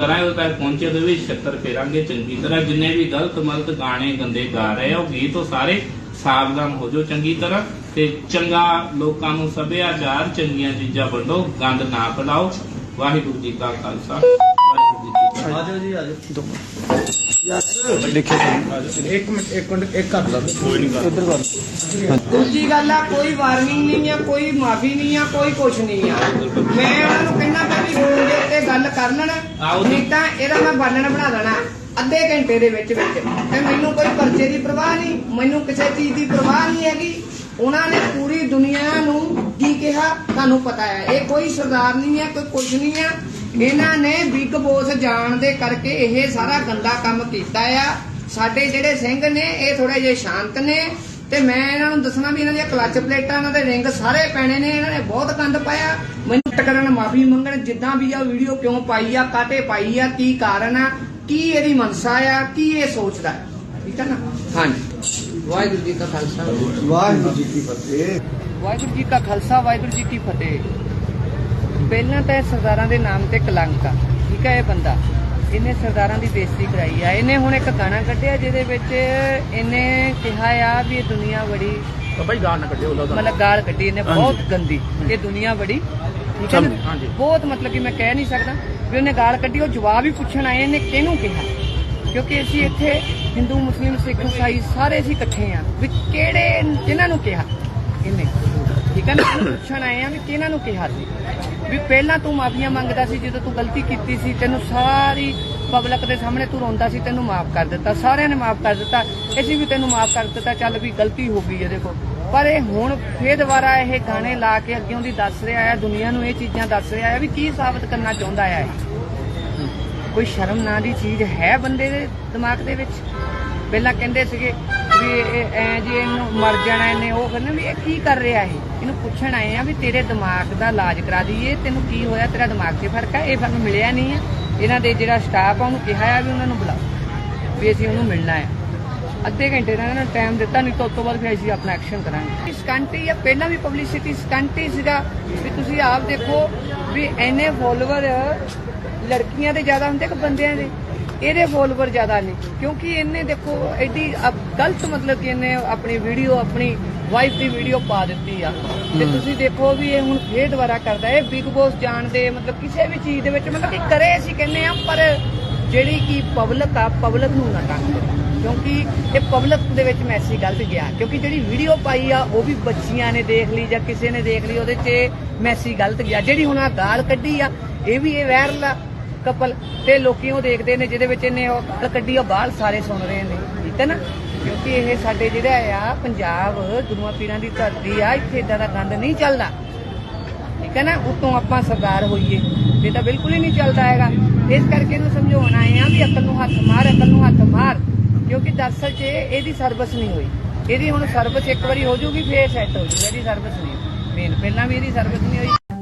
ਕਰਾਂਗੇ ਉਹ ਤੱਕ ਪਹੁੰਚੇ ਤੇ ਵੀ ਛੱਤਰ ਫੇਰਾਂਗੇ ਚੰਗੀ ਤਰ੍ਹਾਂ। ਜਿੰਨੇ ਵੀ ਗਲਤ ਮਲਤ ਗਾਣੇ ਗੰਦੇ ਗਾ ਰਹੇ ਆ ਉਹ ਗੀਤ ਉਹ ਸਾਰੇ ਸਾਵਧਾਨ ਹੋ ਜਾਓ ਚੰਗੀ ਤਰ੍ਹਾਂ ਤੇ ਚੰਗਾ ਲੋਕਾਂ ਨੂੰ ਸੱਭਿਆਚਾਰ ਚੰਗੀਆਂ ਚੀਜ਼ਾਂ ਵੰਡੋ ਗੰਦ ਨਾ ਫੈਲਾਓ। ਵਾਹਿਗੁਰੂ ਜੀ ਕਾ ਖਾਲਸਾ ਵਾਹਿਗੁਰੂ ਜੀ ਕੀ ਫਤਿਹ। ਆਜੋ ਜੀ ਆਜੋ। ਦੂਜੀ ਗੱਲ ਆ, ਕੋਈ ਵਾਰਨਿੰਗ ਨਹੀਂ ਆ, ਕੋਈ ਮਾਫੀ ਨਹੀਂ ਆ, ਕੋਈ ਕੁਛ ਨਹੀਂ ਆ। ਮੈਂ ਉਹਨਾਂ ਨੂੰ ਕਹਿੰਦਾ ਮੈਂ ਵੀ ਫੋਨ ਦੇ ਉੱਤੇ ਗੱਲ ਕਰ ਲੈਣ, ਨਹੀਂ ਤਾਂ ਇਹਦਾ ਮੈਂ ਬਾਲਣ ਬਣਾ ਦੇਣਾ, ਅੱਧੇ ਘੰਟੇ ਦੇ ਵਿੱਚ ਵਿੱਚ। ਤੇ ਮੈਨੂੰ ਕੋਈ ਪਰਚੇ ਦੀ ਪ੍ਰਵਾਹ ਨਹੀਂ, ਮੈਨੂੰ ਕਿਸੇ ਚੀਜ਼ ਦੀ ਪ੍ਰਵਾਹ ਨਹੀਂ ਹੈਗੀ। ਉਹਨਾਂ ਨੇ ਪੂਰੀ ਦੁਨੀਆ ਨੂੰ ਕੀ ਕਿਹਾ? ਤੁਹਾਨੂੰ ਪਤਾ ਹੈ। ਇਹ ਕੋਈ ਸਰਦਾਰ ਨਹੀਂ ਹੈ, ਕੋਈ ਕੁਝ ਨਹੀਂ ਹੈ। ਇਹਨਾਂ ਨੇ ਬਿਗ ਬੋਸ ਜਾਣ ਦੇ ਕਰਕੇ ਇਹ ਸਾਰਾ ਗੰਦਾ ਕੰਮ ਕੀਤਾ ਆ। ਸਾਡੇ ਜਿਹੜੇ ਸਿੰਘ ਨੇ ਇਹ ਥੋੜੇ ਜਿਹੇ ਸ਼ਾਂਤ ਨੇ ਤੇ ਮੈਂ ਇਹਨਾਂ ਨੂੰ ਦੱਸਣਾ ਵੀ ਇਹਨਾਂ ਦੀਆਂ ਕਲੱਚ ਪਲੇਟਾਂ ਇਹਨਾਂ ਦੇ ਰਿੰਗ ਸਾਰੇ ਪੈਣੇ ਨੇ ਇਹਨਾਂ ਨੇ ਬਹੁਤ ਗੰਦ ਪਾਇਆ। ਮੈਨੂੰ ਟਕਰਨ ਮਾਫੀ ਮੰਗਣ ਜਿੱਦਾਂ ਵੀ ਆ ਵੀਡੀਓ ਕਿਉਂ ਪਾਈ ਆ ਕਾਟੇ ਪਾਈ ਆ ਕੀ ਕਾਰਨ ਆ ਕੀ ਇਹਦੀ ਮਨਸਾ ਆ ਕੀ ਇਹ ਸੋਚਦਾ। ਠੀਕ ਹੈ ਨਾ? ਹਾਂਜੀ। ਵਾਹਿਗੁਰੂ ਜੀ ਕਾ ਖਾਲਸਾ। ਵਾਹਿਗੁਰੂ ਜੀ ਕੀ ਫਤਿਹ। ਵਾਹਿਗੁਰੂ ਜੀ ਕਾ ਖਾਲਸਾ ਵਾਹਿਗੁਰੂ ਜੀ ਕੀ ਫਤਿਹ। ਪਹਿਲਾਂ ਤਾਂ ਇਹ ਸਰਦਾਰਾਂ ਦੇ ਨਾਮ ਤੇ ਕਲੰਕ ਆ ਠੀਕ ਹੈ ਇਹ ਬੰਦਾ? ਇਹਨੇ ਸਰਦਾਰਾਂ ਦੀ ਬੇਇੱਜ਼ਤੀ ਕਰਾਈ ਆ। ਇਹਨੇ ਹੁਣ ਇੱਕ ਗਾਣਾ ਕੱਢਿਆ ਜਿਹਦੇ ਵਿੱਚ ਇਹਨੇ ਕਿਹਾ ਆ ਵੀ ਇਹ ਦੁਨੀਆ ਬੜੀ ਜੀ ਗਾਲ ਨਾ ਕੱਢਿਓ ਉਹਦਾ ਮਤਲਬ ਗਾਲ ਕੱਢੀ ਇਹਨੇ ਬਹੁਤ ਗੰਦੀ। ਇਹ ਦੁਨੀਆ ਬੜੀ ਠੀਕ ਹੈ ਨਾ। ਬਹੁਤ ਮਤਲਬ ਕਿ ਮੈਂ ਕਹਿ ਨਹੀਂ ਸਕਦਾ ਵੀ ਉਹਨੇ ਗਾਲ ਕੱਢੀ ਉਹ ਜਵਾਬ ਹੀ ਪੁੱਛਣ ਆਏ ਨੇ ਕਿਹਨੂੰ ਕਿਹਾ? ਕਿਉਂਕਿ ਅਸੀਂ ਇੱਥੇ ਹਿੰਦੂ ਮੁਸਲਿਮ ਸਿੱਖ ਈਸਾਈ ਸਾਰੇ ਅਸੀਂ ਇਕੱਠੇ ਆ ਵੀ ਕਿਹੜੇ ਕਿਹਨਾਂ ਨੂੰ ਕਿਹਾ? ਇਹਨੇ ਠੀਕ ਹੈ ਪੁੱਛਣ ਆਏ ਆ ਵੀ ਕਿਹਨਾਂ ਨੂੰ ਕਿਹਾ ਸੀ? ਵੀ ਪਹਿਲਾਂ ਤੂੰ ਮਾਫੀਆਂ ਮੰਗਦਾ ਸੀ, ਜਦੋਂ ਤੂੰ ਗਲਤੀ ਕੀਤੀ ਸੀ, ਤੈਨੂੰ ਸਾਰੀ ਪਬਲਿਕ ਦੇ ਸਾਹਮਣੇ ਤੂੰ ਰੋਂਦਾ ਸੀ, ਤੈਨੂੰ ਮਾਫ ਕਰ ਦਿੱਤਾ, ਸਾਰਿਆਂ ਨੇ ਮਾਫ ਕਰ ਦਿੱਤਾ, ਅਸੀਂ ਵੀ ਤੈਨੂੰ ਮਾਫ ਕਰ ਦਿੱਤਾ, ਚੱਲ ਵੀ ਗਲਤੀ ਹੋ ਗਈ ਇਹਦੇ ਕੋਲ ਪਰ ਇਹ ਹੁਣ ਫੇਰ ਦੁਬਾਰਾ ਇਹ ਗਾਣੇ ਲਾ ਕੇ ਅੱਗਿਓਂ ਦੀ ਦੱਸ ਰਿਹਾ ਹੈ, ਦੁਨੀਆ ਨੂੰ ਇਹ ਚੀਜ਼ਾਂ ਦੱਸ ਰਿਹਾ ਆ ਵੀ ਕੀ ਸਾਬਤ ਕਰਨਾ ਚਾਹੁੰਦਾ ਹੈ ਕੋਈ ਸ਼ਰਮ ਨਾਂ ਦੀ ਚੀਜ਼ ਹੈ ਬੰਦੇ ਦੇ ਦਿਮਾਗ ਦੇ ਵਿੱਚ? ਪਹਿਲਾਂ ਕਹਿੰਦੇ ਸੀਗੇ ਵੀ ਇਹ ਐ ਜੀ ਇਹਨੂੰ ਮਰ ਜਾਣਾ ਇਹਨੇ ਉਹ ਕਹਿੰਦੇ ਵੀ ਇਹ ਕੀ ਕਰ ਰਿਹਾ ਇਹ? ਇਹਨੂੰ ਪੁੱਛਣ ਆਏ ਆ ਵੀ ਤੇਰੇ ਦਿਮਾਗ ਦਾ ਇਲਾਜ ਕਰਾ ਦਈਏ, ਤੈਨੂੰ ਕੀ ਹੋਇਆ? ਤੇਰਾ ਦਿਮਾਗ 'ਚ ਫ਼ਰਕ ਹੈ ਇਹ ਫ਼ਰਕ ਮਿਲਿਆ ਨਹੀਂ ਆ। ਇਹਨਾਂ ਦੇ ਜਿਹੜਾ ਸਟਾਫ ਆ, ਉਹਨੂੰ ਕਿਹਾ ਆ ਵੀ ਉਹਨਾਂ ਨੂੰ ਬੁਲਾਓ, ਵੀ ਅਸੀਂ ਉਹਨੂੰ ਮਿਲਣਾ ਹੈ ਅੱਧੇ ਘੰਟੇ ਦਾ ਇਹਨਾਂ ਨੂੰ ਟਾਈਮ ਦਿੱਤਾ, ਨਹੀਂ ਤਾਂ ਉਸ ਤੋਂ ਬਾਅਦ ਫਿਰ ਅਸੀਂ ਆਪਣਾ ਐਕਸ਼ਨ ਕਰਾਂਗੇ। ਸਕੰਟ ਹੀ ਆ, ਪਹਿਲਾਂ ਵੀ ਪਬਲਿਸਿਟੀ ਸਕੰਟ ਹੀ ਸੀਗਾ। ਵੀ ਤੁਸੀਂ ਆਪ ਦੇਖੋ ਵੀ ਐਨੇ ਫੋਲੋਵਰ ਲੜਕੀਆਂ ਦੇ ਜ਼ਿਆਦਾ ਹੁੰਦੇ ਕਿ ਬੰਦਿਆਂ ਦੇ? ਇਹਦੇ ਫੋਲੋਵਰ ਜ਼ਿਆਦਾ ਨੇ ਕਿਉਂਕਿ ਇਹਨੇ ਦੇਖੋ ਐਡੀ ਗਲਤ ਮਤਲਬ ਕਿ ਇਹਨੇ ਆਪਣੀ ਵੀਡੀਓ ਆਪਣੀ ਵਾਈਫ ਦੀ ਵੀਡੀਓ ਪਾ ਦਿੱਤੀ ਆ। ਤੇ ਤੁਸੀਂ ਦੇਖੋ ਵੀ ਇਹ ਹੁਣ ਫੇਰ ਦੁਬਾਰਾ ਕਰਦਾ ਇਹ ਬਿਗ ਬੋਸ ਜਾਣ ਦੇ ਮਤਲਬ ਕਿਸੇ ਵੀ ਚੀਜ਼ ਦੇ ਵਿੱਚ ਮਤਲਬ ਕਿ ਕਰੇ ਅਸੀਂ ਕਹਿੰਦੇ ਆ ਪਰ ਜਿਹੜੀ ਕਿ ਪਬਲਿਕ ਆ ਪਬਲਿਕ ਨੂੰ ਨਾ ਤੰਗ ਕਿਉਂਕਿ ਇਹ ਪਬਲਿਕ ਦੇ ਵਿੱਚ ਮੈਸੇਜ ਗਲਤ ਗਿਆ ਕਿਉਂਕਿ ਜਿਹੜੀ ਵੀਡੀਓ ਪਾਈ ਆ ਉਹ ਵੀ ਬੱਚੀਆਂ ਨੇ ਦੇਖ ਲਈ ਜਾਂ ਕਿਸੇ ਨੇ ਦੇਖ ਲਈ ਉਹਦੇ 'ਚ ਮੈਸੇਜ ਗਲਤ ਗਿਆ। ਜਿਹੜੀ ਹੁਣ ਆ ਗਾਲ ਕੱਢੀ ਆ ਇਹ ਵੀ ਇਹ ਵਾਇਰਲ ਆ। ਕਪਲ ਤੇ ਲੋਕੀ ਉਹ ਦੇਖਦੇ ਨੇ ਜਿਹਦੇ ਵਿੱਚ ਇਹਨੇ ਉਹ ਗਾਲ ਕੱਢੀ, ਉਹ ਬਾਹਰ ਸਾਰੇ ਸੁਣ ਰਹੇ ਨੇ, ਠੀਕ ਹੈ ਨਾ? ਕਿਉਂਕਿ ਇਹ ਸਾਡੇ ਜਿਹੜਾ ਆ ਪੰਜਾਬ ਗੁਰੂਆਂ ਪੀਰਾਂ ਦੀ ਧਰਤੀ ਆ, ਇੱਥੇ ਇਦਾਂ ਦਾ ਗੰਦ ਨਹੀਂ ਚੱਲਦਾ, ਠੀਕ ਹੈ ਨਾ? ਉਤੋਂ ਆਪਾਂ ਸਰਦਾਰ ਹੋਈਏ, ਇਹ ਤਾਂ ਬਿਲਕੁਲ ਹੀ ਨਹੀਂ ਚੱਲਦਾ ਹੈਗਾ। ਇਸ ਕਰਕੇ ਇਹਨੂੰ ਸਮਝਾਉਣ ਆਏ ਆ ਵੀ ਅਕਲ ਨੂੰ ਹੱਥ ਮਾਰ, ਅਕਲ ਨੂੰ ਹੱਥ ਮਾਰ, ਕਿਉਂਕਿ ਦਰਸਲ 'ਚ ਇਹਦੀ ਸਰਵਿਸ ਨਹੀਂ ਹੋਈ, ਇਹਦੀ ਹੁਣ ਸਰਵਿਸ ਇੱਕ ਵਾਰੀ ਹੋ ਜੂਗੀ ਫੇਰ ਸੈੱਟ ਹੋ ਜੂਗੀ ਇਹਦੀ ਸਰਵਿਸ ਨਹੀਂ ਮੇਨ, ਪਹਿਲਾਂ ਵੀ ਇਹਦੀ ਸਰਵਿਸ ਨਹੀਂ ਹੋਈ।